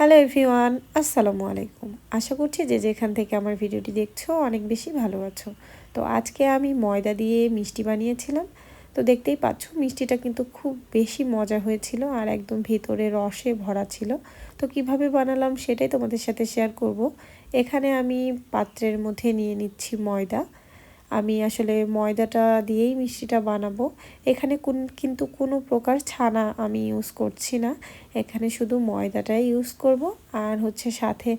Hello everyone, আসসালামু আলাইকুম। আশা করছি যে যেখান থেকে আমার ভিডিওটি দেখছ অনেক বেশি ভালো আছো। তো আজকে আমি ময়দা দিয়ে মিষ্টি বানিয়েছিলাম। তো দেখতেই পাচ্ছ, মিষ্টিটা কিন্তু খুব বেশি মজা হয়েছিল আর একদম ভেতরে রসে ভরা ছিল। তো কীভাবে বানালাম সেটাই তোমাদের সাথে শেয়ার করব। এখানে আমি পাত্রের মধ্যে নিয়ে নিচ্ছি ময়দা। আমি আসলে ময়দাটা দিয়েই মিষ্টিটা বানাবো। এখানে কোন, কিন্তু কোনো প্রকার ছানা আমি ইউজ করছি না। এখানে শুধু ময়দাটাই ইউজ করব আর হচ্ছে সাথে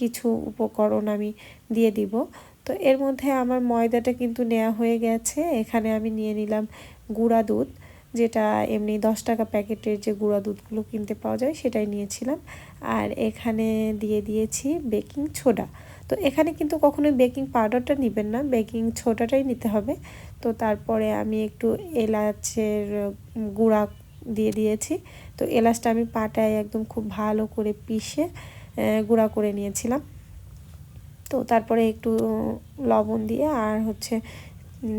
কিছু উপকরণ আমি দিয়ে দিব। তো এর মধ্যে আমার ময়দাটা কিন্তু নেওয়া হয়ে গেছে। এখানে আমি নিয়ে নিলাম গুঁড়া দুধ, যেটা এমনি দশ টাকা প্যাকেটের যে গুঁড়া দুধগুলো কিনতে পাওয়া যায় সেটাই নিয়েছিলাম। আর এখানে দিয়ে দিয়েছি বেকিং ছোডা তো এখানে কিন্তু কখনোই বেকিং পাউডারটা নেবেন না বেকিং ছোটাটাই নিতে হবে। তো তারপরে আমি একটু এলাচের গুঁড়া দিয়ে দিয়েছি। তো এলাচটা আমি পাটায় একদম খুব ভালো করে পিষে গুঁড়া করে নিয়েছিলাম। তো তারপরে একটু লবণ দিয়ে আর হচ্ছে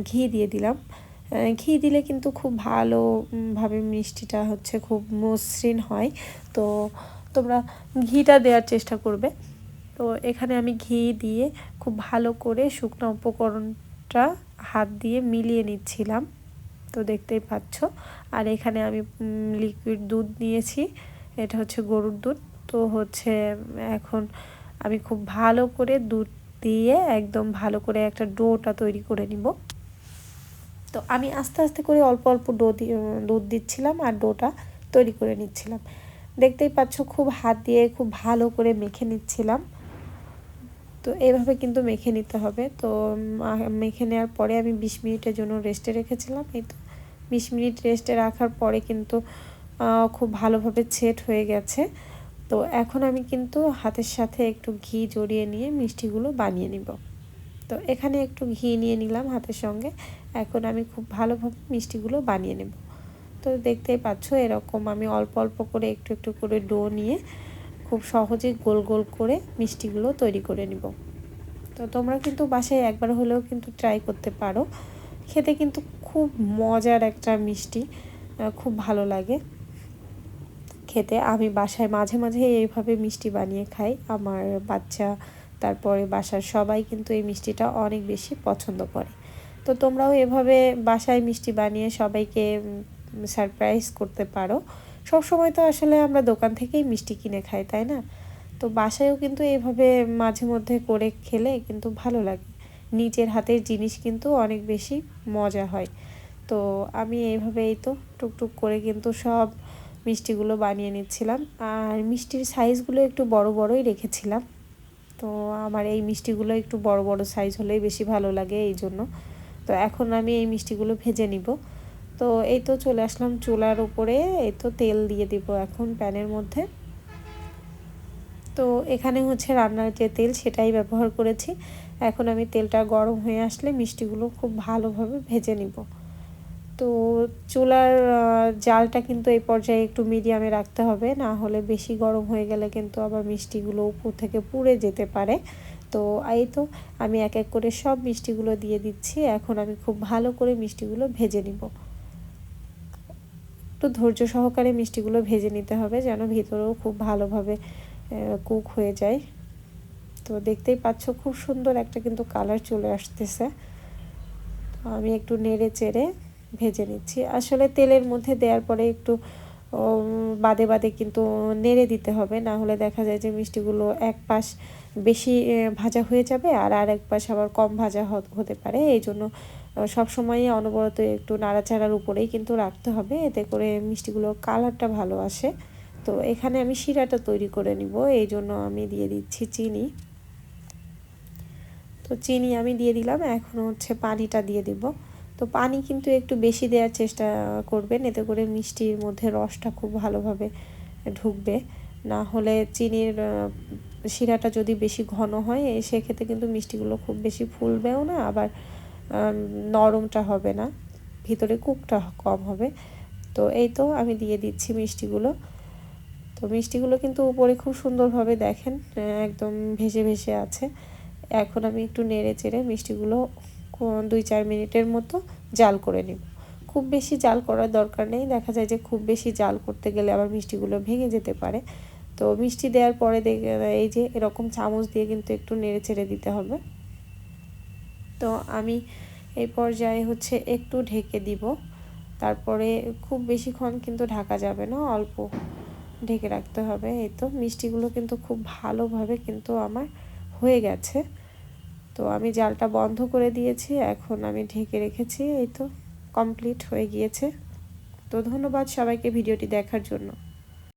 ঘি দিয়ে দিলাম। ঘি দিলে কিন্তু খুব ভালোভাবে মিষ্টিটা হচ্ছে খুব মসৃণ হয়। তো তোমরা ঘিটা দেওয়ার চেষ্টা করবে। তো এখানে আমি ঘি দিয়ে খুব ভালো করে শুকনো উপকরণটা হাত দিয়ে মিলিয়ে নিচ্ছিলাম। তো দেখতেই পাচ্ছ। আর এখানে আমি লিকুইড দুধ নিয়েছি। এটা হচ্ছে গরুর দুধ। তো হচ্ছে, এখন আমি খুব ভালো করে দুধ দিয়ে একদম ভালো করে একটা ডোটা তৈরি করে নিব। তো আমি আস্তে আস্তে করে অল্প অল্প ডো দুধ দিচ্ছিলাম আর ডোটা তৈরি করে নিচ্ছিলাম। দেখতেই পাচ্ছ, খুব হাত দিয়ে খুব ভালো করে মেখে নিচ্ছিলাম। তো এইভাবে কিন্তু মেখে নিতে হবে। তো মেখে নেওয়ার পরে আমি বিশ মিনিটের জন্য রেস্টে রেখেছিলাম। এই তো বিশ মিনিট রেস্টে রাখার পরে কিন্তু খুব ভালোভাবে সেট হয়ে গেছে। তো এখন আমি কিন্তু হাতের সাথে একটু ঘি জড়িয়ে নিয়ে মিষ্টিগুলো বানিয়ে নিব। তো এখানে একটু ঘি নিয়ে নিলাম হাতের সঙ্গে। এখন আমি খুব ভালোভাবে মিষ্টিগুলো বানিয়ে নেব। তো দেখতেই পাচ্ছ এরকম আমি অল্প অল্প করে একটু একটু করে ডো নিয়ে খুব সহজে গোল গোল করে মিষ্টিগুলো তৈরি করে নিব। তো তোমরা কিন্তু বাসায় একবার হলেও কিন্তু ট্রাই করতে পারো। খেতে কিন্তু খুব মজার একটা মিষ্টি খুব ভালো লাগে। খেতে আমি বাসায় মাঝে মাঝে এইভাবে মিষ্টি বানিয়ে খাই। আমার বাচ্চা, তারপরে বাসার সবাই কিন্তু এই মিষ্টিটা অনেক বেশি পছন্দ করে। তো তোমরাও এভাবে বাসায় মিষ্টি বানিয়ে সবাইকে সারপ্রাইজ করতে পারো। সব সময় তো আসলে আমরা দোকান থেকেই মিষ্টি কিনে খাই, তাই না? তো বাসায়ও কিন্তু এইভাবে মাঝে মধ্যে করে খেলে কিন্তু ভালো লাগে। নিজের হাতের জিনিস কিন্তু অনেক বেশি মজা হয়। তো আমি এইভাবে এই তো টুকটুক করে কিন্তু সব মিষ্টিগুলো বানিয়ে নিচ্ছিলাম। আর মিষ্টির সাইজগুলো একটু বড় বড়ই রেখেছিলাম। তো আমার এই মিষ্টিগুলো একটু বড় বড় সাইজ হলেই বেশি ভালো লাগে এই জন্য। তো এখন আমি এই মিষ্টিগুলো ভেজে নিব। তো এই তো চলে আসলাম চুলার উপরে, এই তো তেল দিয়ে দিব এখন প্যানের মধ্যে। তো এখানে হচ্ছে রান্নার যে তেল সেটাই ব্যবহার করেছি। এখন আমি তেলটা গরম হয়ে আসলে মিষ্টিগুলো খুব ভালোভাবে ভেজে নিব। তো চুলার জালটা কিন্তু এই পর্যায়ে একটু মিডিয়ামে রাখতে হবে, না হলে বেশি গরম হয়ে গেলে কিন্তু আবার মিষ্টিগুলো উপর থেকে পুড়ে যেতে পারে। তো এই তো আমি এক এক করে সব মিষ্টিগুলো দিয়ে দিচ্ছি, এখন আমি খুব ভালো করে মিষ্টিগুলো ভেজে নিব। একটু ধৈর্য সহকারে মিষ্টিগুলো ভেজে নিতে হবে যেন ভিতরেও খুব ভালোভাবে কুক হয়ে যায়। তো দেখতেই পাচ্ছ খুব সুন্দর একটা কিন্তু কালার চলে আসতেছে। আমি একটু নেড়ে চেড়ে ভেজে নিচ্ছি। আসলে তেলের মধ্যে দেওয়ার পরে একটু বাদে বাদে কিন্তু নেড়ে দিতে হবে। না হলে দেখা যায় যে মিষ্টিগুলো এক পাশ বেশি ভাজা হয়ে যাবে আর আর এক পাশ আবার কম ভাজা হতে পারে। এই জন্য সবসময়ই অনবরত একটু নাড়াচাড়ার উপরেই কিন্তু রাখতে হবে। এতে করে মিষ্টিগুলোর কালারটা ভালো আসে। তো এখানে আমি শিরাটা তৈরি করে নিব। এই জন্য আমি দিয়ে দিচ্ছি চিনি। তো চিনি আমি দিয়ে দিলাম। এখন হচ্ছে পানিটা দিয়ে দিব। তো পানি কিন্তু একটু বেশি দেওয়ার চেষ্টা করবেন, এতে করে মিষ্টির মধ্যে রসটা খুব ভালোভাবে ঢুকবে। না হলে চিনির শিরাটা যদি বেশি ঘন হয় সেক্ষেত্রে কিন্তু মিষ্টিগুলো খুব বেশি ফুলবেও না, আবার নরমটা হবে না, ভিতরে কুকটা কম হবে। তো এই তো আমি দিয়ে দিচ্ছি মিষ্টিগুলো। তো মিষ্টিগুলো কিন্তু উপরে খুব সুন্দরভাবে দেখেন একদম ভেসে ভেসে আছে। এখন আমি একটু নেড়ে চেড়ে মিষ্টিগুলো দুই চার মিনিটের মতো জাল করে নিব। খুব বেশি জাল করার দরকার নেই। দেখা যায় যে খুব বেশি জাল করতে গেলে আবার মিষ্টিগুলো ভেঙে যেতে পারে। তো মিষ্টি দেওয়ার পরে এই যে এরকম চামচ দিয়ে কিন্তু একটু নেড়ে ছেড়ে দিতে হবে। তো আমি এই পর্যায়ে হচ্ছে একটু ঢেকে দিব। তারপরে খুব বেশিক্ষণ কিন্তু ঢাকা যাবে না, অল্প ঢেকে রাখতে হবে। এই তো মিষ্টিগুলো কিন্তু খুব ভালোভাবে কিন্তু আমার হয়ে গেছে। তো আমি জালটা বন্ধ করে দিয়েছি, এখন আমি ঢেকে রেখেছি, এই তো কমপ্লিট হয়ে গিয়েছে। তো ধন্যবাদ সবাইকে ভিডিওটি দেখার জন্য।